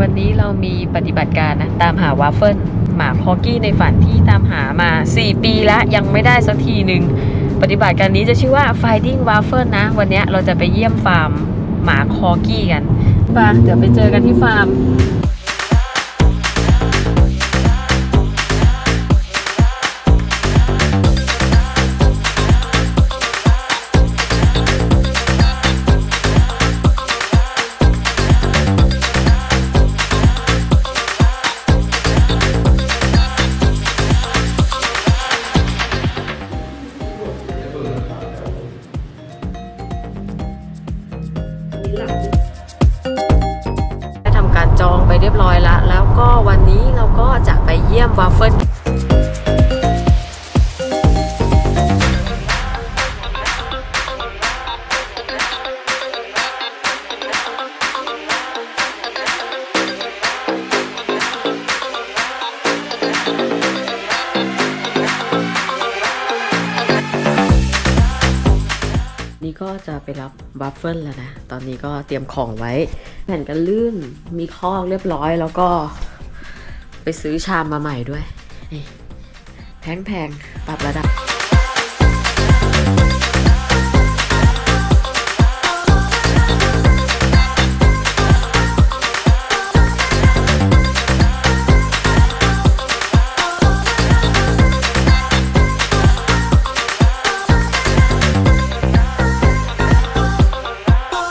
วันนี้เรามีปฏิบัติการนะ ตามหาวาเฟิลหมาคอกี้ในฝันที่ตามหามา 4 ปีแล้วยังไม่ได้สักทีหนึ่งปฏิบัติการนี้จะชื่อว่า Finding Waffle นะ วันนี้เราจะไปเยี่ยมฟาร์มหมาคอกี้กันไปเดี๋ยวไปเจอกันที่ฟาร์ม ได้ทำการจองไปเรียบร้อยแล้ว แล้วก็วันนี้เราก็จะไปเยี่ยมวาฟเฟิล นี้ก็จะไปรับวัฟเฟิลแล้วนะ ตอนนี้ก็เตรียมของไว้ แผ่นกันลื่น มีคอกเรียบร้อยแล้วก็ไปซื้อชามมาใหม่ด้วย นี่แพงๆปรับระดับ